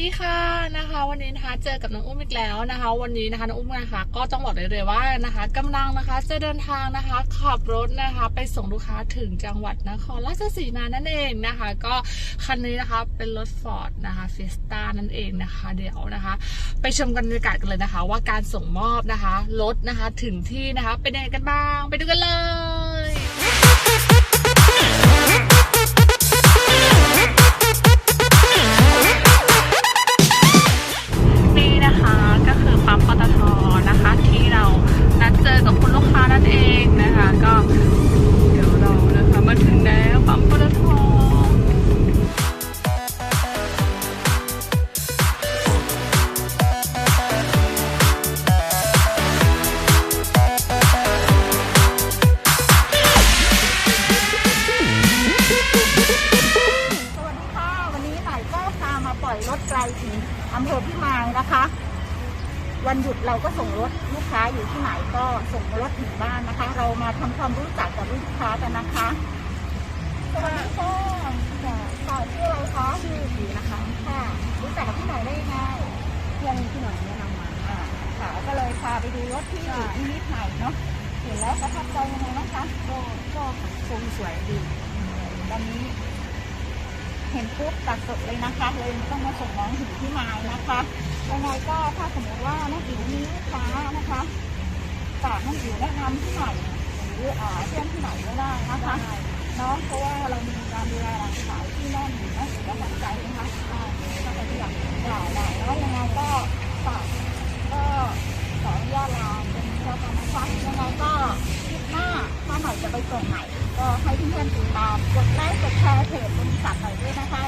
ดีค่ะนะคะวันนี้นะคะเจอกับน้องอุ้มอีกแล้วนะคะ วันนี้นะคะน้องอุ้มนะคะก็ต้องบอกเลยเลยว่านะคะกำลังนะคะจะเดินทางนะคะขับรถนะคะ ไปส่งลูกค้าถึงจังหวัดนครราชสีมานั่นเองนะคะ ก็คันนี้นะคะเป็นรถฟอร์ดนะคะเฟสต้านั่นเองนะคะ เดี๋ยวนะคะ ไปชมกันบรรยากาศกันเลยนะคะ ว่าการส่งมอบนะคะรถนะคะถึงที่นะคะเป็นยังไงกันบ้าง ไปดูกันเลย ถไกลถึงอำเภอพิมายนะคะ วันหยุดเราก็ส่งรถลูกค้าอยู่ที่ไหนก็ส่งรถถึงบ้านนะคะ เรามาทำความรู้จักกับลูกค้ากันนะคะสวัสดีค่ะค่ะชื่ออะไรคะชื่อสีนะคะค่ะรู้จักกับพี่หน่อยได้ยังไงเพื่อนพี่หน่อยแนะนำมาอ่าค่ะก็เลยพาไปดูรถที่นิมิตใหม่เนาะเห็นแล้วประทับใจยังไงบ้างคะก็ก็ทรงสวยดีวันนี้ เห็นปุ๊บตัดสดเลยนะคะเลยต้องมาส่งน้องถึงที่มายนะคะยังไงก็ถ้าสมมติว่าน้องอิ๋วมีลูกค้านะคะฝากน้องอิ๋วแนะนำที่ไหนหรืออ่าเพื่อนที่ไหนก็ได้นะคะน้องเพราะว่าเรามีการดูแลร้านขายที่แน่นอยู่นะถือว่าหวังใจนะคะอ่าถ้าใครที่อยากได้ได้แล้วยังไงก็ฝากก็ขออนุญาตลาเป็นเจ้ากันนะคะยังไงก็คลิปหน้าถ้าหน่อยจะไปส่งไหน ก็ให้เพื่อนๆติดตามกดไลค์กดแชร์เพจบริษัทหน่อยด้วยนะคะ